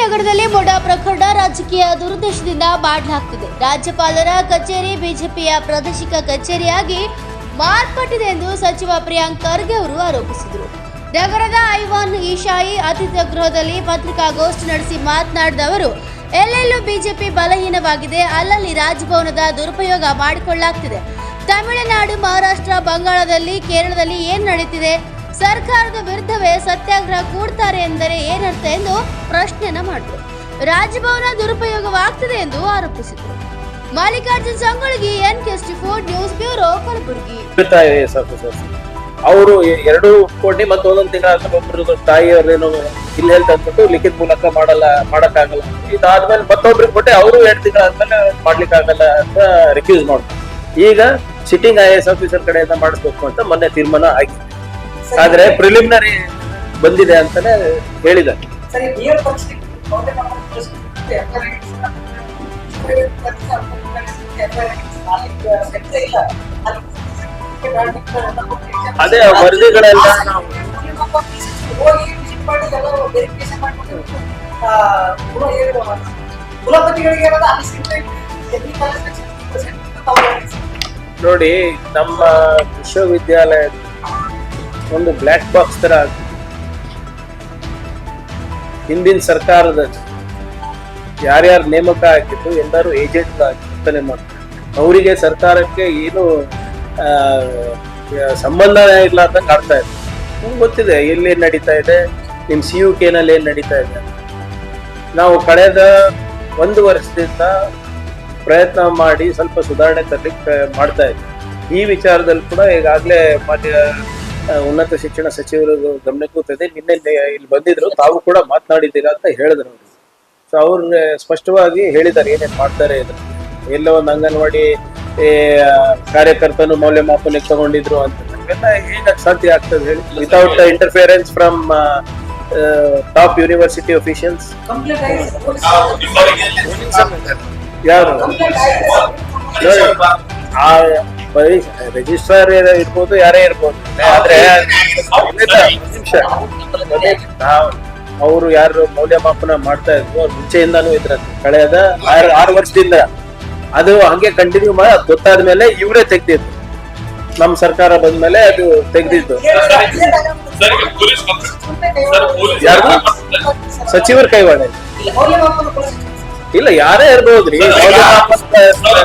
ನಗರದಲ್ಲಿ ಮೊಡ ಪ್ರಕರಣ ರಾಜಕೀಯ ದುರುದ್ದೇಶದಿಂದ ಮಾಡಲಾಗ್ತಿದೆ ರಾಜ್ಯಪಾಲರ ಕಚೇರಿ ಬಿಜೆಪಿಯ ಪ್ರಾದೇಶಿಕ ಕಚೇರಿಯಾಗಿ ಮಾರ್ಪಟ್ಟಿದೆ ಎಂದು ಸಚಿವ ಪ್ರಿಯಾಂಕ್ ಖರ್ಗೆ ಅವರು ಆರೋಪಿಸಿದರು. ನಗರದ ಐವಾನ್ ಈಶಾಯಿ ಅತಿಥಿ ಗೃಹದಲ್ಲಿ ಪತ್ರಿಕಾಗೋಷ್ಠಿ ನಡೆಸಿ ಮಾತನಾಡಿದ ಅವರು, ಎಲ್ಲೆಲ್ಲೂ ಬಿಜೆಪಿ ಬಲಹೀನವಾಗಿದೆ, ಅಲ್ಲಲ್ಲಿ ರಾಜಭವನದ ದುರುಪಯೋಗ ಮಾಡಿಕೊಳ್ಳಲಾಗ್ತಿದೆ. ತಮಿಳುನಾಡು, ಮಹಾರಾಷ್ಟ್ರ, ಬಂಗಾಳದಲ್ಲಿ, ಕೇರಳದಲ್ಲಿ ಏನು ನಡೀತಿದೆ? ಸರ್ಕಾರದ ವಿರುದ್ಧವೇ ಸತ್ಯಾಗ್ರಹ ಕೂಡ್ತಾರೆ ಎಂದರೆ ಏನರ್ಥ ಎಂದು ಪ್ರಶ್ನೆಯನ್ನ ಮಾಡಿದರು. ರಾಜಭವನ ದುರುಪಯೋಗವಾಗ್ತದೆ ಎಂದು ಆರೋಪಿಸಿದರು. Mallikarjun Sangolgi N K S T four news bureau, Kalaburagi. ಅವರು ಎರಡು ಕೋಟಿ ಮತ್ತು ಒಂದೊಂದು ತಿಂಗಳ ಒಬ್ಬರು ತಾಯಿಯವ್ರೇನು ಇಲ್ಲಿ ಹೇಳ್ತಾ ಅಂದ್ಬಿಟ್ಟು ಲಿಖಿತ ಮೂಲಕ ಮಾಡಲ್ಲ, ಮಾಡಕ್ಕಾಗಲ್ಲ ಇದಾದ್ಮೇಲೆ ಮತ್ತೊಬ್ರಿಗೆ ಕೊಟ್ಟೆ ಅವರು ಎರಡು ತಿಂಗಳ ಆದ್ಮೇಲೆ ಮಾಡ್ಲಿಕ್ಕೆ ಆಗಲ್ಲ ಅಂತ ರಿಕ್ಯೂಸ್ ಮಾಡ್ತಾರೆ ಈಗ ಸಿಟ್ಟಿಂಗ್ ಐ ಎಸ್ ಆಫೀಸರ್ ಕಡೆಯಿಂದ ಮಾಡಿಸ್ಬೇಕು ಅಂತ ಮೊನ್ನೆ ತೀರ್ಮಾನ ಆಗಿದೆ. ಆದ್ರೆ ಪ್ರಿಲಿಮಿನರಿ ಬಂದಿದೆ ಅಂತಾನೆ ಹೇಳಿದ ಅದೇ ವರದಿಗಳೆಲ್ಲ ನೋಡಿ ನಮ್ಮ ವಿಶ್ವವಿದ್ಯಾಲಯ ಒಂದು ಬ್ಲ್ಯಾಕ್ ಬಾಕ್ಸ್ ತರ ಹಿಂದಿನ ಸರ್ಕಾರದ ಯಾರ್ಯಾರು ನೇಮಕ ಆಗಿದ್ದು, ಎಲ್ಲರೂ ಏಜೆಂಟ್ ವರ್ತನೆ ಮಾಡ್ತಾರೆ. ಅವರಿಗೆ ಸರ್ಕಾರಕ್ಕೆ ಏನು ಸಂಬಂಧ ಇಲ್ಲ ಅಂತ ಕಾಡ್ತಾ ಇದೆ ನಿಮ್ಗೆ ಗೊತ್ತಿದೆ ಎಲ್ಲಿ ನಡೀತಾ ಇದೆ ನಿಮ್ಮ ಸಿ ಯು ಕೆನಲ್ಲಿ ಏನು ನಡೀತಾ ಇದೆ ನಾವು ಕಳೆದ ಒಂದು ವರ್ಷದಿಂದ ಪ್ರಯತ್ನ ಮಾಡಿ ಸ್ವಲ್ಪ ಸುಧಾರಣೆ ತರಲಿಕ್ಕೆ ಮಾಡ್ತಾ ಇದ್ದೀವಿ ಈ ವಿಚಾರದಲ್ಲಿ ಕೂಡ ಈಗಾಗಲೇ ಮಾನ್ಯ ಉನ್ನತ ಶಿಕ್ಷಣ ಸಚಿವರು ಗಮನಕ್ಕೂ ತಂದೆ ನಿನ್ನೆ ಇಲ್ಲಿ ಬಂದಿದ್ರು. ತಾವು ಕೂಡ ಮಾತನಾಡಿದ್ದೀರಾ ಅಂತ ಹೇಳಿದ್ರು ಅವರು. ಸೊ ಅವ್ರು ಸ್ಪಷ್ಟವಾಗಿ ಹೇಳಿದ್ದಾರೆ ಏನೇನು ಮಾಡ್ತಾರೆ ಇದ್ರು ಎಲ್ಲ ಒಂದು ಅಂಗನವಾಡಿ ಕಾರ್ಯಕರ್ತನು ಮೌಲ್ಯಮಾಪನಕ್ಕೆ ತಗೊಂಡಿದ್ರು ಅಂತ. ನಮಗೆಲ್ಲ ಹೇಗಕ್ಕೆ ಸಾಧ್ಯ ಆಗ್ತದೆ ಹೇಳಿ. Without interference from top university officials ಯಾರು? ಕಂಪ್ಲೇಂಟ್ ರಿಜಿಸ್ಟರ್ ಇರ್ಬೋದು ಯಾರೇ ಇರ್ಬೋದು. ಆದ್ರೆ ನಿಮಿಷ. ಅವರು ಯಾರು ಮೌಲ್ಯಮಾಪನ ಮಾಡ್ತಾ ಇದ್ರು ಅವ್ರು ಮುಂಚೆಯಿಂದಾನು ಇದ್ರ ಕಳೆದ ಆರು ಆರು ವರ್ಷದಿಂದ. ಅದು ಹಂಗೆ ಕಂಟಿನ್ಯೂ ಮಾಡಿ ಅದ್ ಗೊತ್ತಾದ ಮೇಲೆ ಇವರೇ ತೆಗ್ದಿದ್ರು ನಮ್ಮ ಸರ್ಕಾರ ಬಂದ್ಮೇಲೆ ಅದು ತೆಗ್ದಿದ್ದು. ಸರ್ ಈಗ ಪೊಲೀಸ್ ಸರ್ ಪೊಲೀಸ್ ಯಾರು? ಸಚಿವರ ಕೈವಾಡ. ಇಲ್ಲ ಯಾರೇ ಇರ್ಬೋದ್ರಿ ರೀ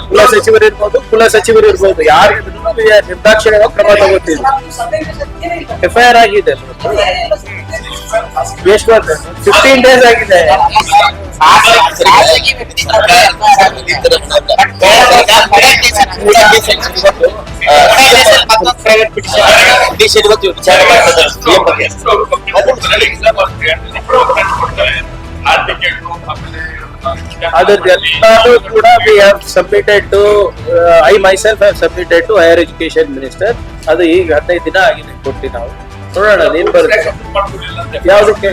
ಕುಲ ಸಚಿವರು ಇರ್ಬೋದು ಕುಲ ಸಚಿವರು ಇರ್ಬೋದು ಯಾರಿದ್ರು ನಿರ್ದಾಕ್ಷಿಣ್ಯವಾಗಿ ಕ್ರಮ ತಗೋತಿದ್ರು ಎಫ್ ಐ ಆರ್ ಆಗಿದೆ. ಎಷ್ಟು ಫಿಫ್ಟೀನ್ ಡೇಸ್ ಆಗಿದೆ. ಅದ್ರದ್ದೆಲ್ಲರೂ ಕೂಡ we have submitted to I myself have submitted to higher education minister ಅದು ಈಗ ಹದಿನೈದು ದಿನ ಆಗಿದೆ ಕೊಟ್ಟು ನಾವು ನೋಡೋಣ ಏನ್ ಬರುತ್ತೆ ಯಾವ್ದಕ್ಕೆ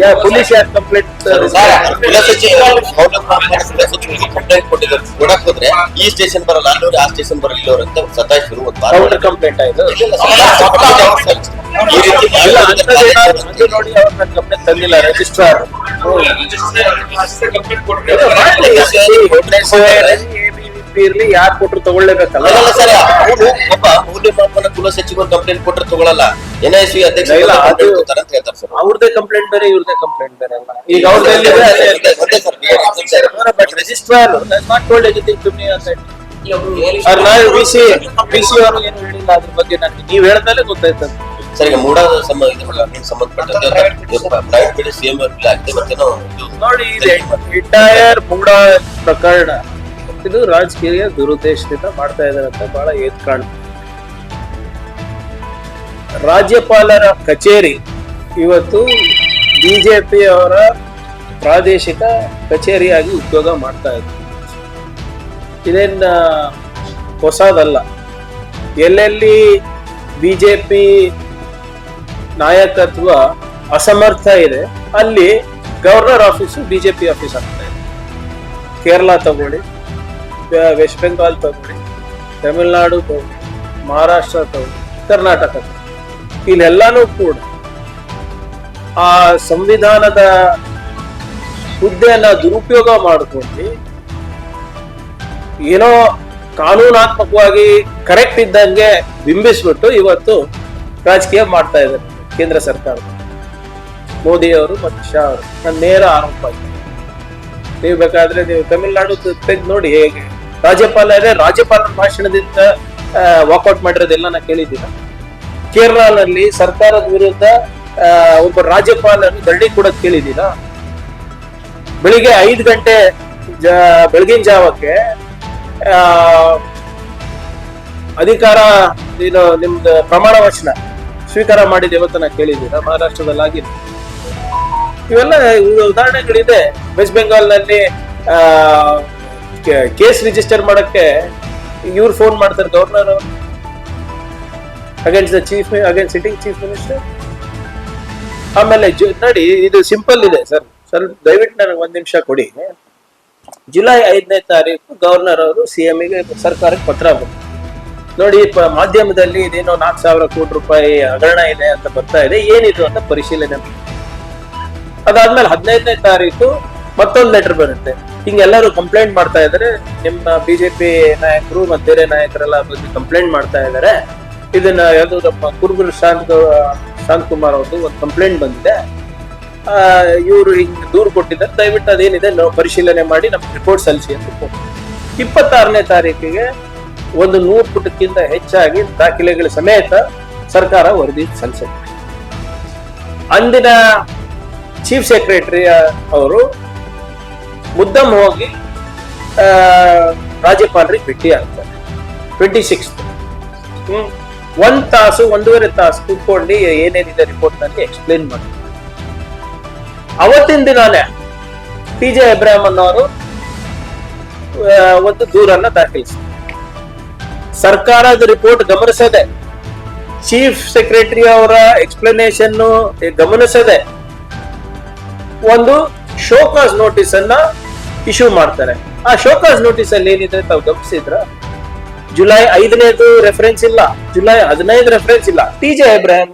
ಯಾ ಪೊಲೀಸ್ ಯಾರು ಕಂಪ್ಲೇಂಟ್ ಕಂಪ್ಲೇಂಟ್ ಹೋದ್ರೆ ಈ ಸ್ಟೇಷನ್ ಬರಲ್ಲ ಅಲ್ಲೋರು ಆ ಸ್ಟೇಷನ್ ಬರಲ್ಲ ಇಲ್ಲೋರು ಅಂತ ಸತಾಯಿಸಿದ್ರು ಒಂದು ಕೌಂಟರ್ ಕಂಪ್ಲೇಂಟ್ ಆಯ್ತು ಈ ರೀತಿ ನೋಡಿ ಅವ್ರನ್ನ ತಂದಿಲ್ಲ ರಿಜಿಸ್ಟ್ರಾರ್ ಇರ್ಲಿ ಯಾರು ಕೊಟ್ರು ತಗೊಳ್ಳೇಬೇಕಲ್ಲ ಸರ್ ಅವ್ರು ಒಬ್ಬ ಮೌಲ್ಯಮಾಪನ ಕುಲ ಸಚಿವರು ಕಂಪ್ಲೇಂಟ್ ಕೊಟ್ರೆ ತಗೊಳ್ಳಲ್ಲ. ಎನ್ ಐ ಸಿ ಅಧ್ಯಕ್ಷ ಸರ್. ಅವ್ರದೇ ಕಂಪ್ಲೇಂಟ್ ಬೇರೆ ಇವ್ರದೇ ಕಂಪ್ಲೇಂಟ್ ಬೇರೆ ಅಲ್ಲ ಈಗ ಅವ್ರದ್ದು sir but registrar not told anything to me ಅಂತ ಅವ್ರು ನಾವು ವಿ ಸಿ ವಿ ಸಿ ಅವರು ಏನು ಹೇಳಿಲ್ಲ ಅದ್ರ ಬಗ್ಗೆ ನನಗೆ ನೀವು ಹೇಳ್ದಲ್ಲೇ ಗೊತ್ತಾಯ್ತು ಅಂತ. ಸರ್ ಈಗ ಮೂಡ ಸಂಬ ಇದಕ್ಕೆ ಸಂಬಂಧಪಟ್ಟಂತೆ ಪ್ರೈವೇಟ್ ಬಿಡಿ ಆಗಿದೆ ಮತ್ತೆ ನಾವು ನೋಡಿ ಇದು ಎಂಟೈರ್ ಮೂಡ ಪ್ರಕರಣ. ಇದು ರಾಜಕೀಯ ದುರುದ್ದೇಶದಿಂದ ಮಾಡ್ತಾ ಇದ್ದಾರೆ ಅಂತ ಬಹಳ ಎದ್ ಕಾಣ್ತದೆ. ರಾಜ್ಯಪಾಲರ ಕಚೇರಿ. ಇವತ್ತು ಬಿಜೆಪಿ ಅವರ ಪ್ರಾದೇಶಿಕ ಕಚೇರಿಯಾಗಿ ಉದ್ಯೋಗ ಮಾಡ್ತಾ ಇದ್ರು ಇದೇನ ಹೊಸದಲ್ಲ. ಎಲ್ಲೆಲ್ಲಿ ಬಿಜೆಪಿ ನಾಯಕತ್ವ ಅಸಮರ್ಥ ಇದೆ. ಅಲ್ಲಿ ಗವರ್ನರ್ ಆಫೀಸು, ಬಿಜೆಪಿ ಆಫೀಸ್ ಆಗ್ತಾ ಇದೆ. ಕೇರಳ ತಗೊಳ್ಳಿ ವೆಸ್ಟ್ ಬೆಂಗಾಲ್ ತಗೊಳ್ಳಿ, ತಮಿಳುನಾಡು ತಗೊಳ್ಳಿ, ಮಹಾರಾಷ್ಟ್ರ ತಗೊಳ್ಳಿ, ಕರ್ನಾಟಕ. ಇಲ್ಲೆಲ್ಲಾನು ಕೂಡ ಆ ಸಂವಿಧಾನದ ಹುದ್ದೆಯನ್ನ ದುರುಪಯೋಗ ಮಾಡಿಕೊಂಡು ಏನೋ ಕಾನೂನಾತ್ಮಕವಾಗಿ ಕರೆಕ್ಟ್ ಇದ್ದಂಗೆ ಬಿಂಬಿಸ್ಬಿಟ್ಟು ಇವತ್ತು ರಾಜಕೀಯ ಮಾಡ್ತಾ ಇದ್ದಾರೆ. ಕೇಂದ್ರ ಸರ್ಕಾರ. ಮೋದಿ ಅವರು ಮತ್ತು ಶಾ ಅವರು. ನೇರ ಆರೋಪ ಇದೆ. ನೀವು ಬೇಕಾದ್ರೆ ನೀವು ತಮಿಳ್ನಾಡು ತೆಗೆದು ನೋಡಿ ಹೇಗೆ. ರಾಜ್ಯಪಾಲರೇ ರಾಜ್ಯಪಾಲರ ಭಾಷಣದಿಂದ ವಾಕೌಟ್ ಮಾಡಿರೋದೆಲ್ಲ ನಾ ಕೇಳಿದ್ದೀನ. ಕೇರಳನಲ್ಲಿ ಸರ್ಕಾರದ ವಿರುದ್ಧ ಒಬ್ಬ ರಾಜ್ಯಪಾಲರು ಧರಣಿ ಕೂಡ ಕೇಳಿದ್ದೀರಾ? ಬೆಳಿಗ್ಗೆ ಐದು ಗಂಟೆ ಬೆಳಗಿನ ಜಾವಕ್ಕೆ ಅಧಿಕಾರ, ಏನು, ನಿಮ್ದು ಪ್ರಮಾಣ ವಚನ. ಸ್ವೀಕಾರ ಮಾಡಿದ ಇವತ್ತು ನಾ ಕೇಳಿದ್ದೀರಾ ಮಹಾರಾಷ್ಟ್ರದಲ್ಲಿ ಆಗಿದೆ ಇವೆಲ್ಲ ಇವು ಉದಾಹರಣೆಗಳಿದೆ. ವೆಸ್ಟ್ ಬೆಂಗಾಲ್ನಲ್ಲಿ ಕೇಸ್ ರಿಜಿಸ್ಟರ್ ಮಾಡಕ್ಕೆ ಇವ್ರು ಫೋನ್ ಮಾಡ್ತಾರೆ governor against the chief against sitting chief minister ಆಮೇಲೆ ನೋಡಿ, ಇದು ಸಿಂಪಲ್ ಇದೆ ಸರ್. ಸ್ವಲ್ಪ ದಯವಿಟ್ಟು ನನಗೆ ಒಂದ್ ನಿಮಿಷ ಕೊಡಿ. ಜುಲೈ ಐದನೇ ತಾರೀಕು ಗವರ್ನರ್ ಅವರು ಸಿ ಎಂ ಸರ್ಕಾರಕ್ಕೆ ಪತ್ರ ಬಂತು. ನೋಡಿ ಮಾಧ್ಯಮದಲ್ಲಿ ಇದೇನೋ ನಾಲ್ಕು ಸಾವಿರ ಕೋಟಿ ರೂಪಾಯಿ ಹಗರಣ ಇದೆ ಅಂತ ಬರ್ತಾ ಇದೆ. ಏನಿದು ಅಂತ ಪರಿಶೀಲನೆ ಅದಾದ್ಮೇಲೆ ಹದಿನೈದನೇ ತಾರೀಕು ಮತ್ತೊಂದು ಲೆಟರ್ ಬರುತ್ತೆ. ಹಿಂಗೆಲ್ಲರೂ ಕಂಪ್ಲೇಂಟ್ ಮಾಡ್ತಾ ಇದ್ದಾರೆ. ನಿಮ್ಮ ಬಿಜೆಪಿ ನಾಯಕರು ಮತ್ತೆ ಬೇರೆ ನಾಯಕರೆಲ್ಲ ಬಗ್ಗೆ ಕಂಪ್ಲೇಂಟ್ ಮಾಡ್ತಾ ಇದ್ದಾರೆ. ಇದನ್ನ ಯಾವುದು ನಮ್ಮ ಕುರುಬರು ಶಾಂತ್ ಶಾಂತ್ ಕುಮಾರ್ ಅವ್ರದ್ದು ಒಂದು ಕಂಪ್ಲೇಂಟ್ ಬಂದಿದೆ. ಇವರು ಹಿಂಗೆ ದೂರು ಕೊಟ್ಟಿದ್ದಾರೆ. ದಯವಿಟ್ಟು ಅದೇನಿದೆ, ನಾವು ಪರಿಶೀಲನೆ ಮಾಡಿ ನಮ್ಗೆ ರಿಪೋರ್ಟ್ ಸಲ್ಲಿಸಿ ಅಂತ ಇಪ್ಪತ್ತಾರನೇ ತಾರೀಕಿಗೆ ಒಂದು ನೂರು ಪುಟಕ್ಕಿಂತ ಹೆಚ್ಚಾಗಿ ದಾಖಲೆಗಳ ಸಮೇತ ಸರ್ಕಾರ ವರದಿ ಸಲ್ಲಿಸುತ್ತೆ ಅಂದಿನ ಚೀಫ್ ಸೆಕ್ರೆಟರಿ ಅವರು ಮುದ್ದಮ್ ಹೋಗಿ ರಾಜ್ಯಪಾಲರಿಗೆ ಭೇಟಿ ಆಗ್ತಾರೆ. ಟ್ವೆಂಟಿ ಸಿಕ್ಸ್ ಒಂದ್ ತಾಸು, ಒಂದೂವರೆ ತಾಸು ಕೂತ್ಕೊಂಡು ಏನೇನಿದೆ ರಿಪೋರ್ಟ್ನಲ್ಲಿ ಎಕ್ಸ್ಪ್ಲೇನ್ ಮಾಡಿ ಅವತ್ತಿನ ದಿನಾನೇ ಪಿ ಜೆ ಅಬ್ರಾಹ್ಮನ್ ಅವರು ಒಂದು ದೂರನ್ನ ದಾಖಲಿಸಿದ್ರು. ಸರ್ಕಾರದ ರಿಪೋರ್ಟ್ ಗಮನಿಸದೆ ಚೀಫ್ ಸೆಕ್ರೆಟರಿ ಅವರ ಎಕ್ಸ್ಪ್ಲನೇಷನ್ ಗಮನಿಸದೆ ಒಂದು ಶೋಕಾಸ್ ನೋಟಿಸ್ ಅನ್ನ ಇಶ್ಯೂ ಮಾಡ್ತಾರೆ. ಆ ಶೋಕಾಸ್ ನೋಟಿಸ್ ಅಲ್ಲಿ ಏನಿದ್ರೆ ತಾವು ಗಮನಿಸಿದ್ರ? ಜುಲೈ ಐದನೇದು ರೆಫರೆನ್ಸ್ ಇಲ್ಲ. ಜುಲೈ ಹದಿನೈದು ರೆಫರೆನ್ಸ್ ಇಲ್ಲ. T J Ibrahim